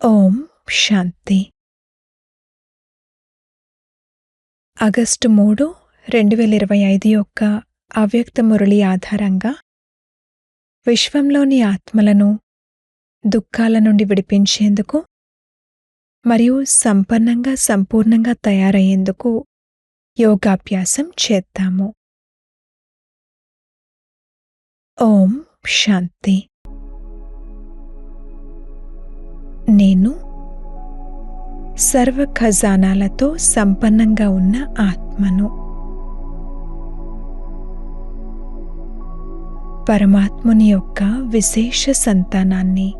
ఓం శాంతి. August మూడు రెండు వేల ఇరవై ఐదు యొక్క అవ్యక్త మురళి ఆధారంగా విశ్వంలోని ఆత్మలను దుఃఖాల నుండి విడిపించేందుకు మరియు సంపన్నంగా సంపూర్ణంగా తయారయ్యేందుకు యోగాభ్యాసం చేద్దాము. ఓం శాంతి. నేను సర్వ ఖజానాలతో సంపన్నంగా ఉన్న ఆత్మను. పరమాత్ముని యొక్క విశేష సంతానాన్ని.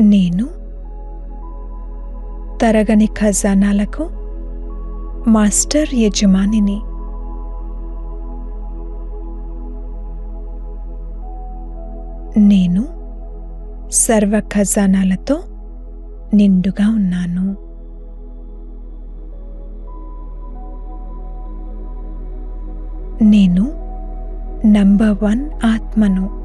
నేను తరగని ఖజానాలకు మాస్టర్ యజమానిని. నేను సర్వ ఖజానాలతో నిండుగా ఉన్నాను. నేను నంబర్ వన్ ఆత్మను.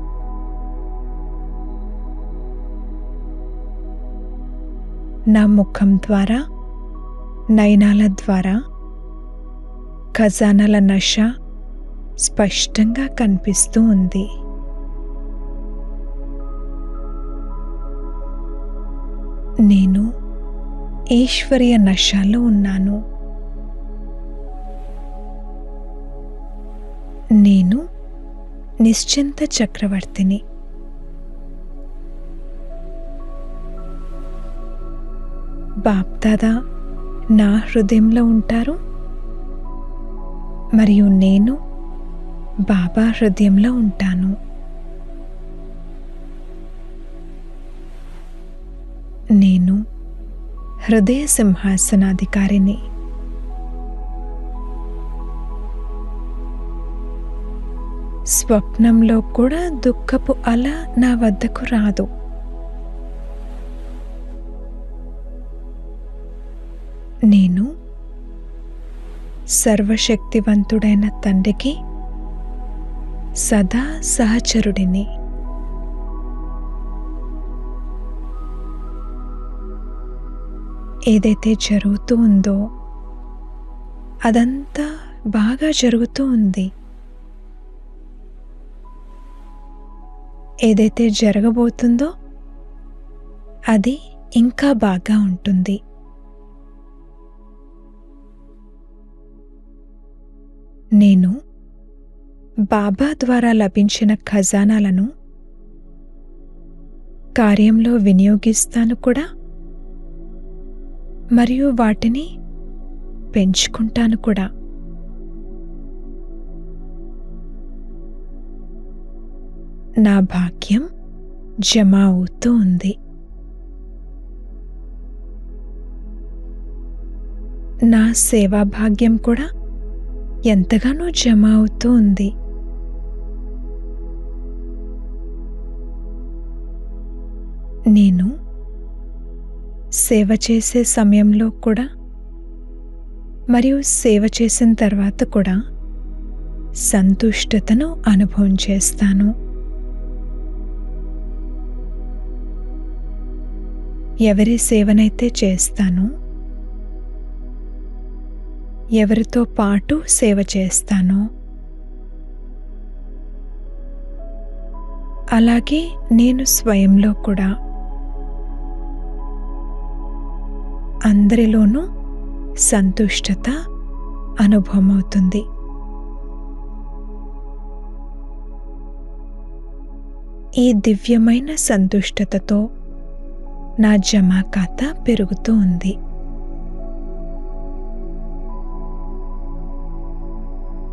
నా ముఖం ద్వారా నయనాల ద్వారా ఖజానాల నష స్పష్టంగా కనిపిస్తూ ఉంది. నేను ఈశ్వర్య నశాలో ఉన్నాను. నేను నిశ్చింత చక్రవర్తిని. బాప్దాదా నా హృదయంలో ఉంటారు? మరియు నేను బాబా హృదయంలో ఉంటాను. నేను హృదయ సింహాసనాధికారిని. స్వప్నంలో కూడా దుఃఖపు అల నా వద్దకు రాదు. నేను సర్వశక్తివంతుడైన తండ్రికి సదా సహచరుడిని. ఏదైతే జరుగుతూ ఉందో అదంతా బాగా జరుగుతూ ఉంది. ఏదైతే జరగబోతుందో అది ఇంకా బాగా ఉంటుంది. నేను బాబా ద్వారా లభించిన ఖజానాలను కార్యంలో వినియోగిస్తాను కూడా. మరియు వాటిని పెంచుకుంటాను కూడా. నా భాగ్యం జమ అవుతూ ఉంది. నా సేవా భాగ్యం కూడా ఎంతగానో జమ అవుతూ ఉంది. నేను సేవ చేసే సమయంలో కూడా మరియు సేవ చేసిన తర్వాత కూడా సంతుష్టతను అనుభవం చేస్తాను. ఎవరి సేవనైతే చేస్తాను ఎవరితో పాటు సేవ చేస్తానో అలాగే నేను స్వయంలో కూడా అందరిలోనూ సంతుష్టత అనుభవం అవుతుంది ఈ దివ్యమైన సంతుష్టతతో నా జమా ఖాతా పెరుగుతూ ఉంది.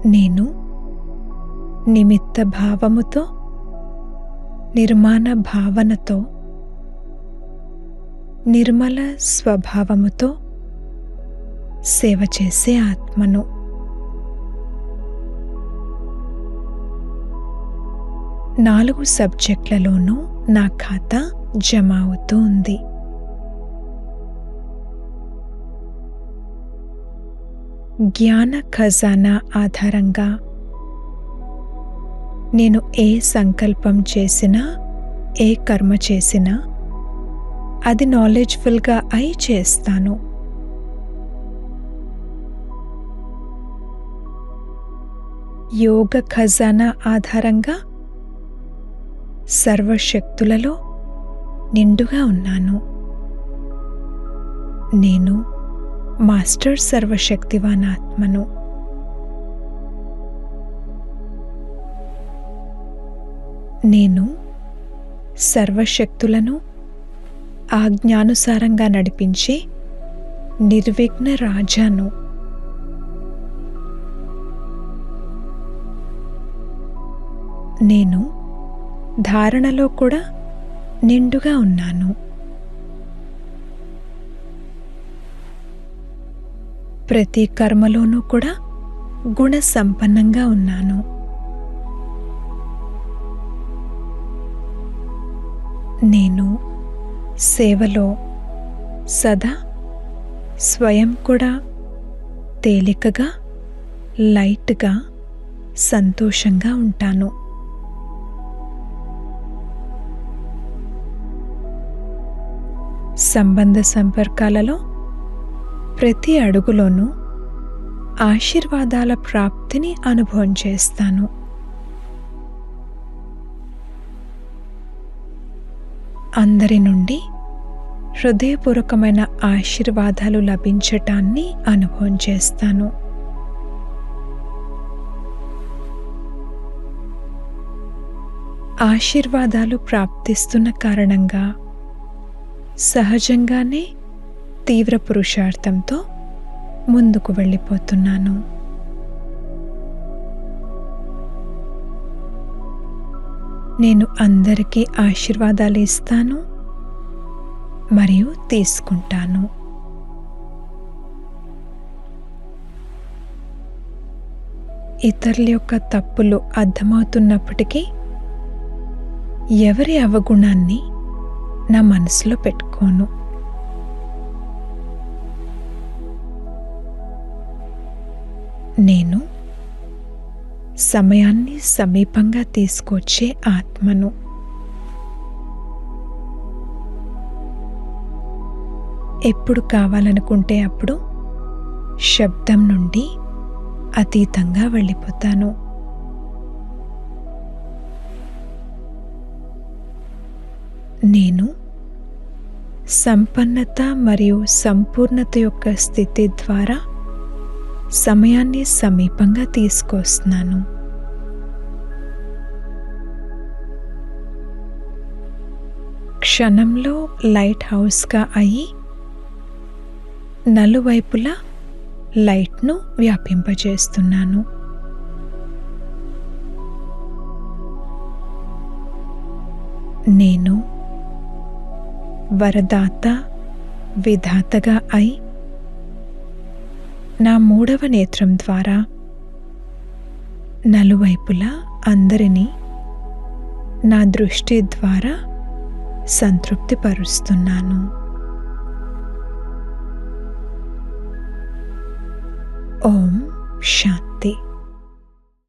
నేను నిమిత్త భావముతో నిర్మాణ భావనతో నిర్మల స్వభావముతో సేవ చేసే ఆత్మను. నాలుగు సబ్జెక్టులలోనూ నా ఖాతా జమ అవుతూ ఉంది. జ్ఞాన ఖజానా ఆధారంగా నేను ఏ సంకల్పం చేసినా ఏ కర్మ చేసినా అది నాలెడ్జ్ఫుల్గా అయి చేస్తాను. యోగ ఖజానా ఆధారంగా సర్వశక్తులలో నిండుగా ఉన్నాను. నేను మాస్టర్ సర్వశక్తివాన్ ఆత్మను నేను సర్వశక్తులను ఆజ్ఞానుసారంగా నడిపించే నిర్విఘ్న రాజాను. నేను ధారణలో కూడా నిండుగా ఉన్నాను. ప్రతి కర్మలోనూ కూడా గుణ సంపన్నంగా ఉన్నాను. నేను సేవలో సదా స్వయం కూడా తేలికగా లైట్గా సంతోషంగా ఉంటాను. సంబంధ సంపర్కాలలో ప్రతి అడుగులోనూ ఆశీర్వాదాల ప్రాప్తిని అనుభవం చేస్తాను. అందరి నుండి హృదయపూర్వకమైన ఆశీర్వాదాలు లభించటాన్ని అనుభవం చేస్తాను. ఆశీర్వాదాలు ప్రాప్తిస్తున్న కారణంగా సహజంగానే తీవ్ర పురుషార్థంతో ముందుకు వెళ్ళిపోతున్నాను. నేను అందరికీ ఆశీర్వాదాలు ఇస్తాను మరియు తీసుకుంటాను. ఇతరుల యొక్క తప్పులు అర్థమవుతున్నప్పటికీ ఎవరి అవగుణాన్ని నా మనసులో పెట్టుకోను. నేను సమయాన్ని సమీపంగా తీసుకొచ్చే ఆత్మను. ఎప్పుడు కావాలనుకుంటే అప్పుడు శబ్దం నుండి అతీతంగా వెళ్ళిపోతాను. నేను సంపన్నత మరియు సంపూర్ణత యొక్క స్థితి ద్వారా సమయాన్ని సమీపంగా తీసుకొస్తున్నాను. క్షణంలో లైట్ హౌస్గా అయి నలువైపులా లైట్ను వ్యాపింపజేస్తున్నాను. నేను వరదాత విధాతగా అయి నా మూడవ నేత్రం ద్వారా నలువైపులా అందరినీ నా దృష్టి ద్వారా సంతృప్తిపరుస్తున్నాను. ఓం శాంతి.